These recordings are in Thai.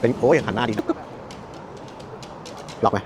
เป็นโอ้ยหันหน้าดีล็อกไหม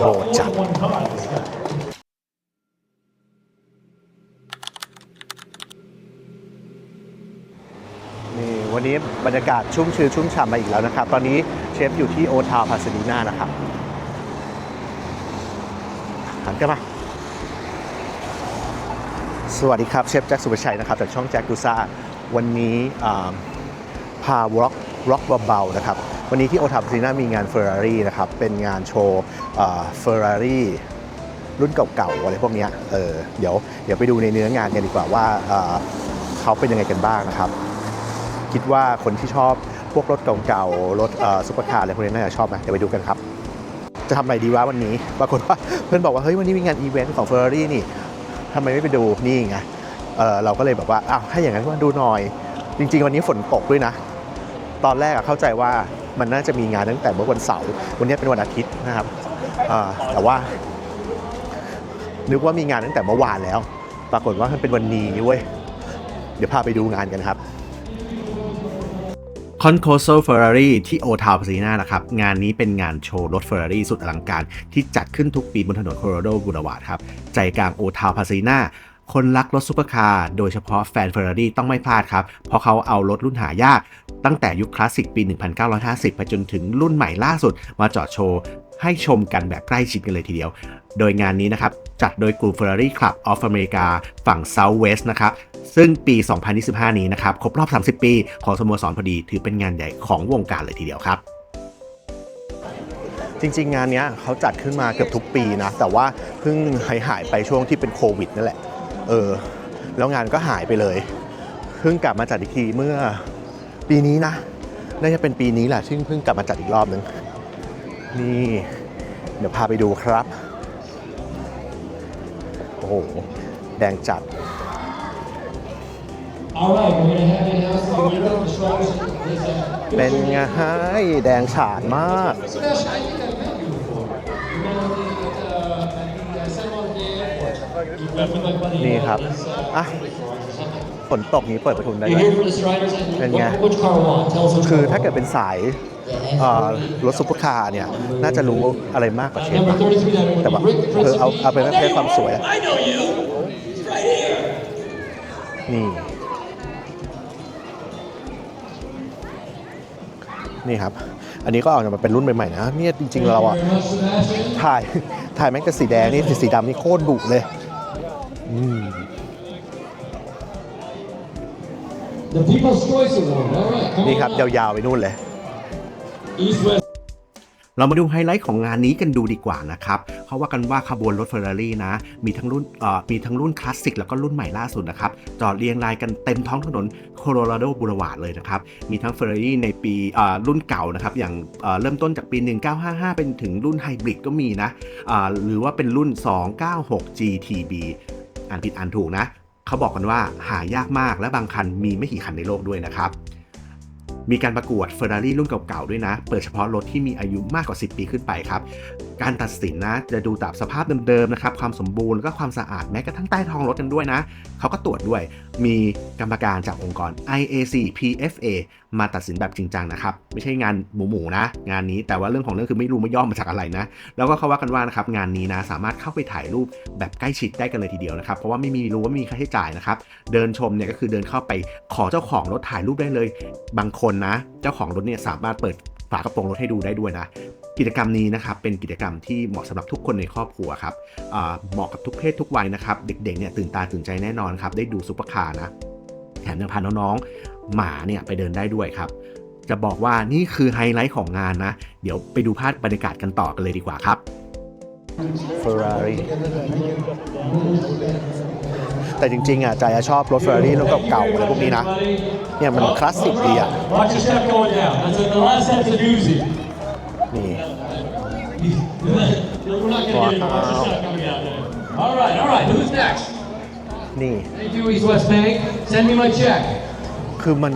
โหดจัดนี่วันนี้บรรยากาศชุ่มชื้นชุ่มฉ่ำมาอีกแล้วนะครับ ตอนนี้เชฟอยู่ที่โอทาวพาสดีน่านะครับ หันกันมาสวัสดีครับ เชฟแจ็คสุภชัยนะครับจากช่องแจ็คดูซ่าวันนี้พาวร็อกร็อกเบาๆนะครับวันนี้ที่โอทาวพาสดีน่ามีงานเฟอร์รารี่นะครับเป็นงานโชว์เฟอร์รารี่รุ่นเก่าๆอะไรพวกนี้เออเดี๋ยวเดี๋ยวไปดูในเนื้องานกันดีกว่าว่าเเขาเป็นยังไงกันบ้างนะครับ คิดว่าคนที่ชอบพวกรถเก่าๆรถซุปเปอร์คาร์อะไรพวกนี้น่าจะชอบไหมเดี๋ยวไปดูกันครับ จะทำอะไรดีวะวันนี้ ปรากฏว่าเพื่อนบอกว่า เฮ้ย วันนี้มีงานอีเวนต์ของ Ferrari นี่ทำไมไม่ไปดูนี่ไงเออเราก็เลยแบบว่าอ้าวถ้าอย่างนั้นก็มาดูหน่อย จริง ๆ วันนี้ฝนตกด้วยนะ ตอนแรกเข้าใจว่ามันน่าจะมีงานตั้งแต่เมื่อวันเสาร์วันนี้เป็นวันอาทิตย์นะครับแต่ว่า นึกว่ามีงานตั้งแต่เมื่อวานแล้ว ปรากฏว่ามันเป็นวันนี้เว้ยเดี๋ยวพาไปดูงานกันครับ คอนโคโซเฟอร์รารี่ที่โอทาวพาซีนานะครับ งานนี้เป็นงานโชว์รถเฟอร์รารี่สุดอลังการ ที่จัดขึ้นทุกปีบนถนนโคโรโดบูรวาดครับ ใจกลางโอทาวพาซีนาคนรักรถซุปเปอร์คาร์โดยเฉพาะแฟนเฟอร์รารี่ต้องไม่พลาดครับ เพราะเขาเอารถรุ่นหายาก ตั้งแต่ยุคคลาสสิกปี 1950 ไปจนถึงรุ่นใหม่ล่าสุดมาจอดโชว์ ให้ชมกันแบบใกล้ชิดกันเลยทีเดียว โดยงานนี้นะครับ จัดโดยกลุ่ม Ferrari Club of America ฝั่ง South West นะครับ ซึ่งปี 2025 นี้นะครับ ครบรอบ 30 ปี ของสโมสรพอดี ถือเป็นงานใหญ่ของวงการเลยทีเดียวครับจริง ๆ งานนี้เขาจัดขึ้นมาเกือบทุกปีนะ แต่ว่าเพิ่งหายหายไปช่วงที่เป็นโควิดนั่นแหละ เออ แล้วงานก็หายไปเลย เพิ่งกลับมาจัดอีกทีเมื่อปีนี้นะ น่าจะเป็นปีนี้แหละซึ่งเพิ่งกลับมาจัดอีกรอบนึง นี่ เดี๋ยวพาไปดูครับ โอ้โห แดงจัด All right, we're gonna have it now. So we're gonna describe this. เป็นไงแดงฉานมาก Sebastian, I think I've met you before. You met at the, uh, at the uh, San Juan Gay Airport. You met with my buddy. นี่ uh, ครับ this, uh, อะ ฝนตกนี้เปิดประทุนได้ You're ไหม here for the Striders. and And what- yeah. Which car want? Tell us which คือ car ถ้า want. เกิดเป็นสายเอ่อรถซุปเปอร์คาร์เนี่ย น่าจะรู้อะไรมากกว่า Uh, เชฟ number ปะ thirty-three, that แต่ would ว่า be Rick เออเอาเอาเป็นว่า Principe. แค่ความสวยอะ I know you. He's right here. นี่ นี่ครับ อันนี้ก็ออกมาเป็นรุ่นใหม่ๆนะ เนี่ยจริง ๆ เราอะ Thank you very much, Sebastian. ถ่ายถ่ายแม็กแต่สีแดงนี่สีดำนี่โคตรดุเลย อืม The People's Choice Award. All right. come นี่ครับ on up. ยาวๆไปนู่นเลย East West. เรามาดูไฮไลท์ของงานนี้กันดูดีกว่านะครับเขาว่ากันว่าขบวนรถเฟอร์รารี่นะ มีทั้งรุ่นเอ่อมีทั้งรุ่นคลาสสิกแล้วก็รุ่นใหม่ล่าสุดนะครับ จอดเรียงรายกันเต็มท้องถนนโคโลราโดบูรวาดเลยนะครับ มีทั้งเฟอร์รารี่ในปีเอ่อรุ่นเก่านะครับ อย่างเอ่อเริ่มต้นจากปี 1955 เป็นถึงรุ่นไฮบริดก็มีนะอ่าหรือว่าเป็นรุ่น 296 GTB อ่านผิดอ่านถูกนะ เขาบอกกันว่าหายากมากและบางคันมีไม่กี่คันในโลกด้วยนะครับ มีการประกวด Ferrari รุ่นเก่าๆด้วยนะ เปิดเฉพาะรถที่มีอายุมากกว่า 10 ปีขึ้นไปครับ การตัดสินนะจะดูตามสภาพเดิมๆนะครับ ความสมบูรณ์แล้วก็ความสะอาดแม้กระทั่งใต้ท้องรถกันด้วยนะ เขาก็ตรวจด้วย มีกรรมการจากองค์กร IAC PFA มาตัดสินแบบจริงจังนะครับ ไม่ใช่งานหมูๆนะ งานนี้แต่ว่าเรื่องของเรื่องคือไม่รู้ไม่ย่อมาจากอะไรนะ แล้วก็เขาว่ากันว่านะครับงานนี้นะสามารถเข้าไปถ่ายรูปแบบใกล้ชิดได้กันเลยทีเดียวนะครับเพราะว่าไม่มีรู้ว่าไม่มีค่าใช้จ่ายนะครับเดินชมเนี่ยก็คือเดินเข้าไปขอเจ้าของรถถ่ายรูปได้เลย บางคนนะ เจ้าของรถเนี่ยสามารถเปิดฝากระโปรงรถให้ดูได้ด้วยนะกิจกรรมนี้นะครับเป็นกิจกรรมที่เหมาะสำหรับทุกคนในครอบครัวครับเหมาะกับทุกเพศทุกวัยนะครับ เด็กๆเนี่ยตื่นตาตื่นใจแน่นอนครับได้ดูซุปเปอร์คาร์นะแถมยังพาน้องๆ หมาเนี่ยไปเดินได้ด้วยครับ จะบอกว่านี่คือไฮไลท์ของงานนะ เดี๋ยวไปดูภาพบรรยากาศกันต่อกันเลยดีกว่าครับ Ferrari แต่จริงๆอะใจอะชอบรถ Ferrari รุ่นเก่าๆอะไรพวกนี้นะ เนี่ยมันคลาสสิกดีอะ Watch your step going down. That's a, the last set's a doozy. นี่ We're not gonna get it. Watch your step coming down there. All right, all right. Who's next? นี่ คือมัน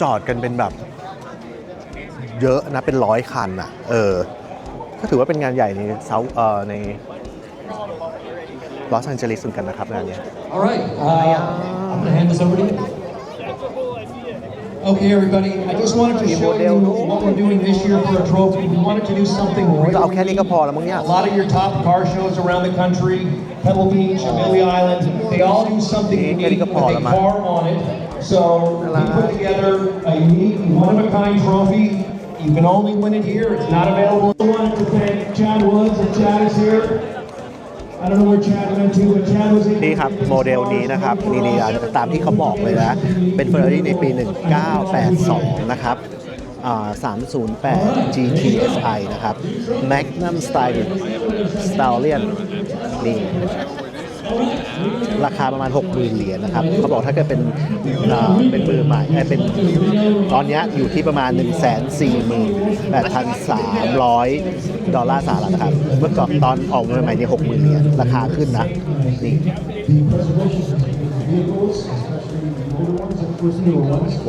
จอดกันเป็นแบบ เยอะนะเป็นร้อยคันอะ เออ ก็ถือว่าเป็นงานใหญ่ในเซาเอ่อในลอสแอนเจลิสเหมือนกันนะครับงานเนี้ย All right, uh, I'm gonna hand this over to you. Okay, everybody, I just wanted to show you what we're doing this year for a trophy. We wanted to do something ก็เอา really แค่นี้ก็พอแล้วมั้งเนี่ย A lot of your top car shows around the country, Pebble Beach, Amelia Island, they all do something Yeah, unique Erika with a Paula, car on it. So we put together a unique, one-of-a-kind trophy. You can only win it here. It's not available. I wanted to thank Chad Woods, and Chad is here. นี่ครับโมเดลนี้นะครับนี่นี่อะตามที่เขาบอกเลยนะ เป็น Ferrari ในปี 1982 นะครับ308 GTSI นะครับ Magnum Style Stallion นี่ ราคาประมาณ 60,000เหรียญนะครับ เขาบอกถ้าเกิดเป็นเป็นมือใหม่เอ้เป็นตอนนี้อยู่ที่ประมาณ 148,300 ดอลลาร์สหรัฐนะครับ เมื่อก่อนตอนออกมาใหม่ๆเนี่ย60,000เหรียญราคาขึ้นนะ นี่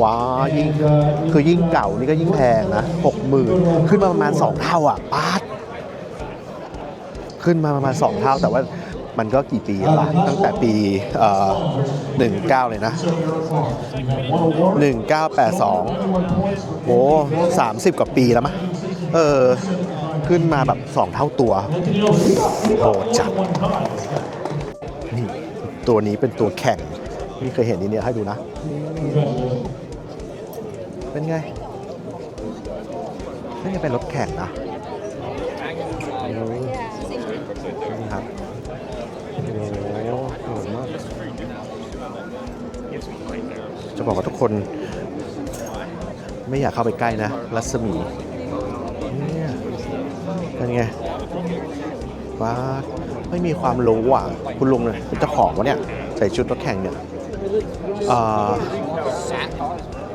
ว้ายิ่งคือยิ่งเก่านี่ก็ยิ่งแพงนะหกหมื่นขึ้นมาประมาณ2เท่าอะปาดขึ้นมาประมาณ2เท่าแต่ว่า มันก็กี่ปีแล้วล่ะตั้งแต่ปีเอ่อ19เลยนะ1982โอ้30กว่าปีแล้วมั้ยเออ ขึ้นมาแบบ2เท่าตัวโหดจัดนี่ตัวนี้เป็นตัวแข่งนี่เคยเห็นนี่เนี่ยให้ดูนะ เป็นไงนี่จะเป็นรถแข่งนะโอ้นี่ครับโอ้โหโหดมากจะ บอกว่าทุกคน ไม่อยากเข้าไปใกล้นะ รัศมีเนี่ยเป็นไงว้าไม่มีความรู้อะ คุณลุงเนี่ยเป็นเจ้าของวะเนี่ย ใส่ชุดรถแข่งเนี่ย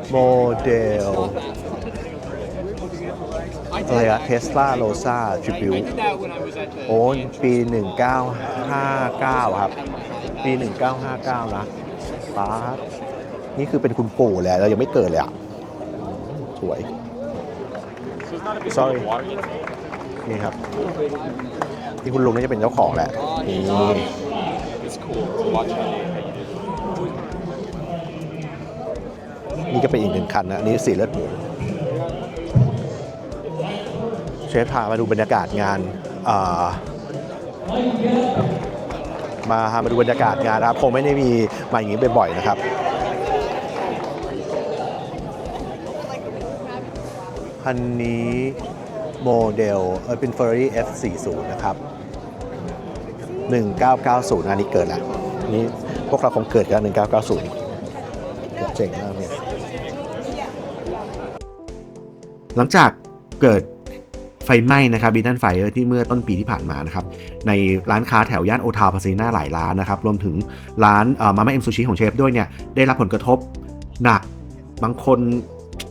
โมเดลอะไรอะเทสลาโ s ซาทริบิวโอ้ยปี 1959 ครับ ปี 1959 นะป้าด นี่คือเป็นคุณปู่แหละเรายังไม่เกิดเลยอะ สวย sorry นี่ครับที่คุณลุงน่าจะเป็นเจ้าของแหละนี่นี่ก็เป็นอีกหนึ่งคันนะอันนี้สีเลือดหมูเชฟพามาดูบรรยากาศงานอ่ามาพามาดูบรรยากาศงานนะครับคงไม่ได้มีมาอย่างนี้บ่อยๆนะครับ คันนี้โมเดลเออเป็น Ferrari F40 นะครับ 1990 อันนี้เกิดแล้วนี่พวกเราคงเกิดกันแล้ว1990 เจ๋งมากเนี่ยหลังจากเกิดไฟไหม้นะครับบีนันไฟที่เมื่อต้นปีที่ผ่านมานะครับ ในร้านค้าแถวย่านโอทาวพาซีนาหลายร้านนะครับ รวมถึงร้านมาม่าเอ็มซูชิของเชฟด้วยเนี่ย ได้รับผลกระทบหนักบางคน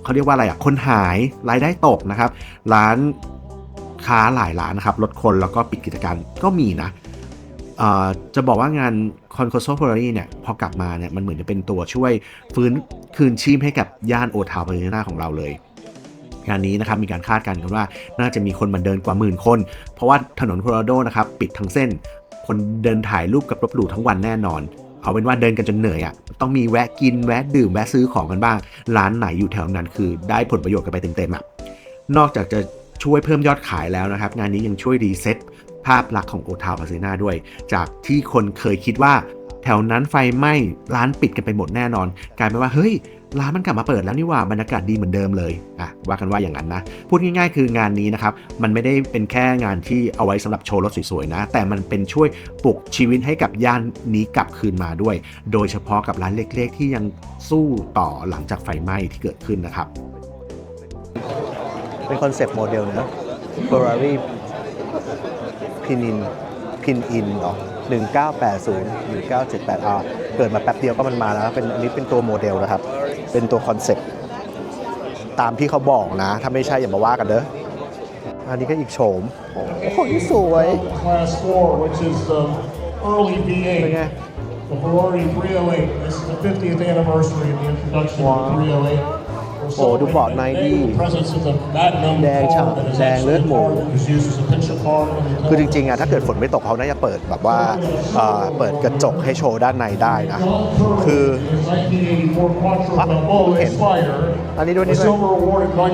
เขาเรียกว่าอะไรอะคนหายรายได้ตกนะครับ ร้านค้าหลายร้านนะครับลดคนแล้วก็ปิดกิจการก็มีนะจะบอกว่างาน c o n c o s o f e r r a r i เนี่ยพอกลับมาเนี่ยมันเหมือนจะเป็นตัวช่วยฟื้นคืนชีพให้กับย่านโอทาวพาซีนาของเราเลย งานนี้นะครับมีการคาดการณ์กันว่าน่าจะมีคนมาเดินกว่าหมื่นคน เพราะว่าถนนโคโลราโดนะครับปิดทั้งเส้น คนเดินถ่ายรูปกับรถหรูทั้งวันแน่นอน เอาเป็นว่าเดินกันจนเหนื่อยอะ่ะต้องมีแวะกินแวะดื่มแวะซื้อของกันบ้าง ร้านไหนอยู่แถวนั้นคือได้ผลประโยชน์กันไปเต็มๆอะนอกจากจะช่วยเพิ่มยอดขายแล้วนะครับ งานนี้ยังช่วยรีเซ็ตภาพลักษณ์ของโอทาวพาเซนาด้วย จากที่คนเคยคิดว่า แถวนั้นไฟไหม้ร้านปิดกันไปหมดแน่นอน กลายเป็นว่าเฮ้ย ร้านมันกลับมาเปิดแล้วนี่ว่าบรรยากาศดีเหมือนเดิมเลยอะว่ากันว่าอย่างนั้นนะพูดง่ายๆ คืองานนี้นะครับมันไม่ได้เป็นแค่งานที่เอาไว้สำหรับโชว์รถสวยๆนะ แต่มันเป็นช่วยปลุกชีวิตให้กับย่านนี้กลับคืนมาด้วย โดยเฉพาะกับร้านเล็กๆ ที่ยังสู้ต่อหลังจากไฟไหม้ที่เกิดขึ้นนะครับ เป็นคอนเซปต์โมเดลนะ Ferrari พินินพินอินเหรอ1980 1978อ่าเกิดมาแป๊บเดียวก็มันมาแล้ว เป็นอันนี้เป็นตัวโมเดลนะครับ เป็นตัวคอนเซปต์ตามที่เขาบอกนะ ถ้าไม่ใช่อย่ามาว่ากันเด้ออันนี้ก็อีกโฉม โอ้โหนี่สวย Class 4, which is the early เป็นไง V8, the Ferrari 308. This is the 50th anniversary of the introduction Wow. of the 308. โอ้ดูบอร์ดไนดีแดงฉ่ำแดงเลือดหมูคือจริงๆอะถ้าเกิดฝนไม่ตกเขาน่าจะเปิดแบบว่าเปิดกระจกให้โชว์ด้านในได้นะ คือ1984 Quattro Ah, Balboa okay. Spider. อันนี้ด้วยนี่ด้วย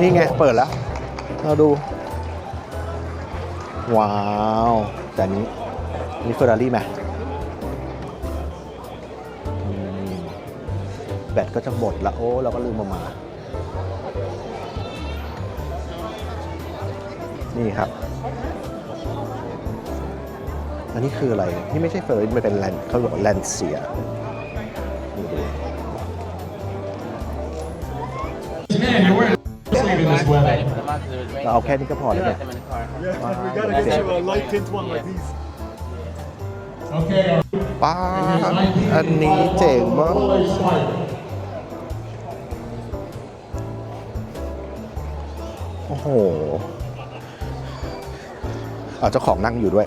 นี่ไงเปิดแล้วเราดู ว้าว แต่นี้นี่เฟอร์รารี่ไหม แบตก็จะหมดละโอ้เราก็ลืมมามา นี่ครับ อันนี้คืออะไรนี่ไม่ใช่เฟอร์รี่มันเป็นแลนเขาบอกแลนเซียนี่ดู เราเอาแค่นี้ก็พอแล้วเนี่ย we gotta get you a light tint one like these. ป้าบอันนี้เจ๋งมาก โอ้โหเอาเจ้าของนั่งอยู่ด้วย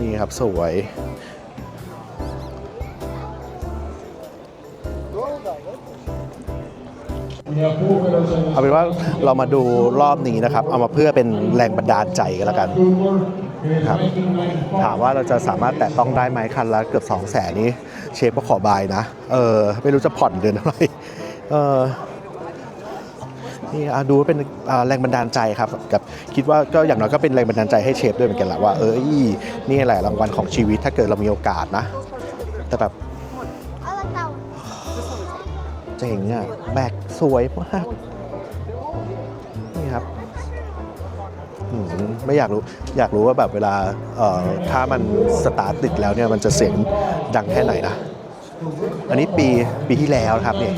นี่ครับสวย เอาเป็นว่าเรามาดูรอบนี้นะครับ เอามาเพื่อเป็นแรงบันดาลใจกันแล้วกันครับถามว่าเราจะสามารถแตะต้องได้ไหมคันละเกือบ2 0 0แสนนี้ เชฟก็ขอบายนะ เออ ไม่รู้จะผ่อนเดือนเท่าไหร่เออ นี่ดูว่าเป็นแรงบันดาลใจครับกับคิดว่าก็อย่างน้อยก็เป็นแรงบันดาลใจให้เชฟด้วยเหมือนกันแหละว่าเออนี่แหละรางวัลของชีวิตถ้าเกิดเรามีโอกาสนะ แต่แบบเจ๋งอะแบกสวยมากนี่ครับไม่อยากรู้อยากรู้ว่าแบบเวลาถ้ามันสตาร์ทติดแล้วเนี่ยมันจะเสียงดังแค่ไหนนะ อันนี้ปีปีที่แล้วครับเนี่ย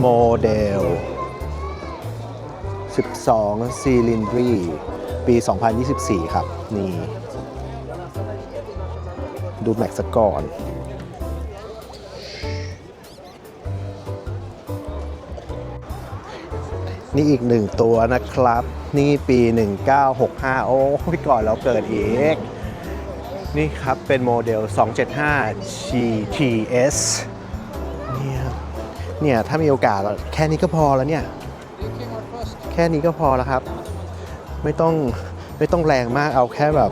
โมเดล 12 ซีลินดรี ปี 2024 ครับ นี่ ดูแม็กซ์ก่อนนี่อีกหนึ่งตัวนะครับ นี่ปี 1965 โอ้ยก่อนเราเกิดอีก นี่ครับเป็นโมเดล 275 GTS เนี่ยถ้ามีโอกาสแค่นี้ก็พอแล้วเนี่ย แค่นี้ก็พอแล้วครับ ไม่ต้องไม่ต้องแรงมากเอาแค่แบบ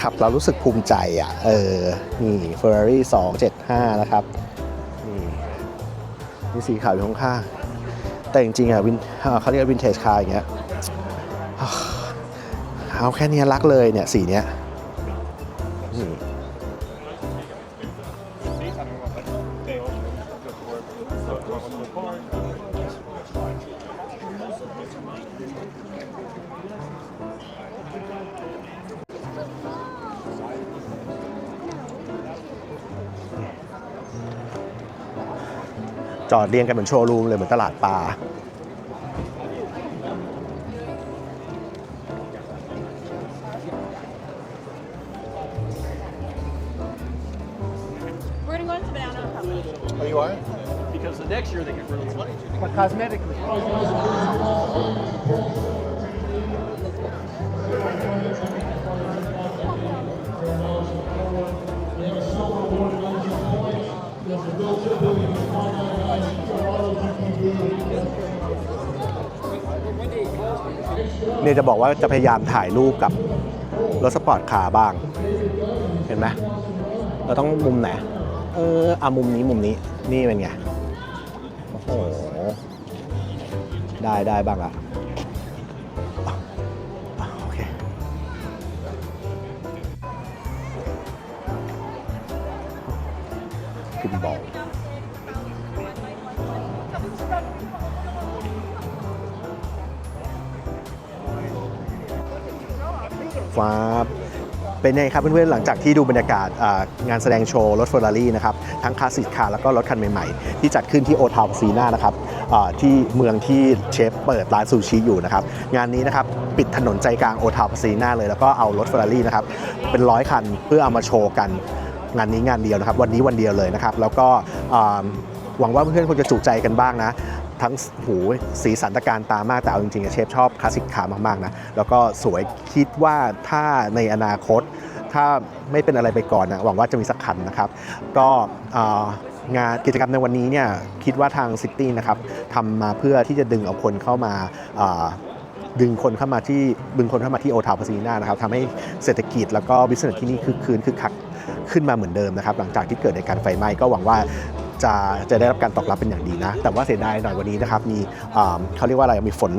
ขับเรารู้สึกภูมิใจอะ เออ นี่ Ferrari 275 นะครับ นี่นี่สีขาวอยู่ข้างๆแต่จริงๆอะวินเขาเรียกวินเทจคาร์อย่างเงี้ยเอาแค่นี้รักเลยเนี่ยสีเนี้ย จอดเรียงกันเหมือนโชว์รูมเลยเหมือนตลาดปลา We're gonna go into Banana Republic. Oh, เนี่ยจะบอกว่าจะพยายามถ่ายรูปกับรถสปอร์ตคาร์บ้าง เห็นไหมเราต้องมุมไหน เออเอามุมนี้มุมนี้นี่เป็นไง โอ้โห ได้ได้บ้างละอะ ฟ้าเป็นไงครับเพื่อนๆ หลังจากที่ดูบรรยากาศงานแสดงโชว์รถเฟอร์รารี่นะครับทั้งคลาสสิกคาร์แล้วก็รถคันใหม่ๆ ที่จัดขึ้นที่โอทาวซีนานะครับที่เมืองที่เชฟเปิดร้านซูชิอยู่นะครับงานนี้นะครับปิดถนนใจกลางโอทาวซีนาเลยแล้วก็เอารถเฟอร์รารี่นะครับเป็นร้อยคันเพื่อเอามาโชว์กัน งานนี้งานเดียวนะครับวันนี้วันเดียวเลยนะครับแล้วก็หวังว่าเพื่อนๆคงจะจุใจกันบ้างนะ ทั้งหูสีสันตะการตามาก แต่เอาจริงๆเชฟชอบคลาสสิกคาร์มากๆนะ แล้วก็สวยคิดว่าถ้าในอนาคต ถ้าไม่เป็นอะไรไปก่อนนะหวังว่าจะมีสักคันนะครับ ก็งานกิจกรรมในวันนี้เนี่ยคิดว่าทางซิตี้นะครับทำมาเพื่อที่จะดึงเอาคนเข้ามาอ่าดึงคนเข้ามาที่ดึงคนเข้ามาที่โอทาวพาซีนานะครับทำให้เศรษฐกิจแล้วก็บิสเนสที่นี่คึกคืนคึกคักขึ้นมาเหมือนเดิมนะครับ หลังจากที่เกิดในการไฟไหม้ก็หวังว่า จะจะได้รับการตอบรับเป็นอย่างดีนะ แต่ว่าเสียดายหน่อยวันนี้นะครับมีเขาเรียกว่าอะไรมีฝน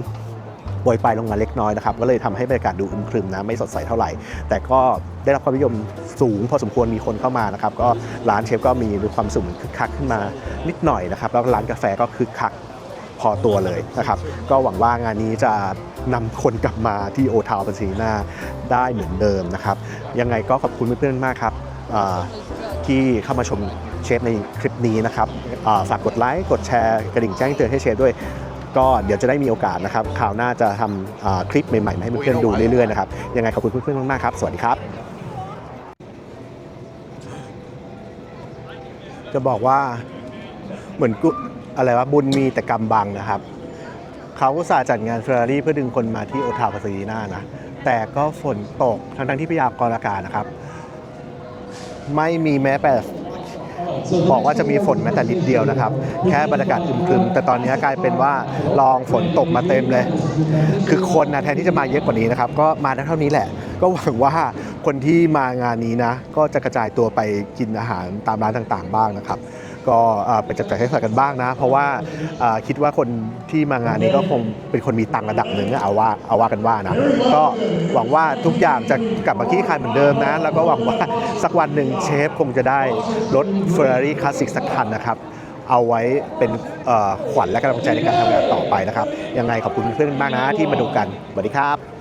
โปรยปลายลงมาเล็กน้อยนะครับก็เลยทำให้บรรยากาศดูอึมครึมนะไม่สดใสเท่าไหร่ แต่ก็ได้รับความนิยมสูงพอสมควรมีคนเข้ามานะครับก็ร้านเชฟก็มีความสุขคึกคักขึ้นมานิดหน่อยนะครับแล้วร้านกาแฟก็คึกคักพอตัวเลยนะครับก็หวังว่างานนี้จะนำคนกลับมาที่โอทาวปันซีนาได้เหมือนเดิมนะครับยังไงก็ขอบคุณเพื่อนๆมากครับที่เข้ามาชม เชฟในคลิปนี้นะครับฝากกดไลค์กดแชร์กระดิ่งแจ้งเตือนให้เชฟด้วย ก็เดี๋ยวจะได้มีโอกาสนะครับข่าวหน้าจะทำคลิปใหม่ๆมาให้เพื่อนๆดูเรื่อยๆนะครับยังไงขอบคุณเพื่อนๆมากๆครับ สวัสดีครับ จะบอกว่าเหมือนกุอะไรวะบุญมีแต่กรรมบังนะครับ เขาอุตส่าจัดงานเฟอร์รารี่เพื่อดึงคนมาที่โอทาวาซีนานะ แต่ก็ฝนตกทั้งๆที่พยากรณ์อากาศนะครับ ไม่มีแม้แต่ บอกว่าจะมีฝนแม้แต่นิดเดียวนะครับ แค่บรรยากาศอึมครึมแต่ตอนนี้กลายเป็นว่าลองฝนตกมาเต็มเลย คือคนนะแทนที่จะมาเยอะกว่านี้นะครับ ก็มาได้เท่านี้แหละ ก็หวังว่าคนที่มางานนี้นะ ก็จะกระจายตัวไปกินอาหารตามร้านต่างๆ บ้างนะครับ ก็ไปจับจ่ายใช้สอยกันบ้างนะ เพราะว่าคิดว่าคนที่มางานนี้ก็คงเป็นคนมีตังระดับหนึ่งเอาว่าเอาว่ากันว่านะก็หวังว่าทุกอย่างจะกลับมาขี้คายเหมือนเดิมนะ แล้วก็หวังว่าสักวันหนึ่งเชฟคงจะได้รถ Ferrari Classic สักคันนะครับเอาไว้เป็นขวัญและกำลังใจในการทำงานต่อไปนะครับ ยังไงขอบคุณเพื่อนๆมากนะที่มาดูกันสวัสดีครับ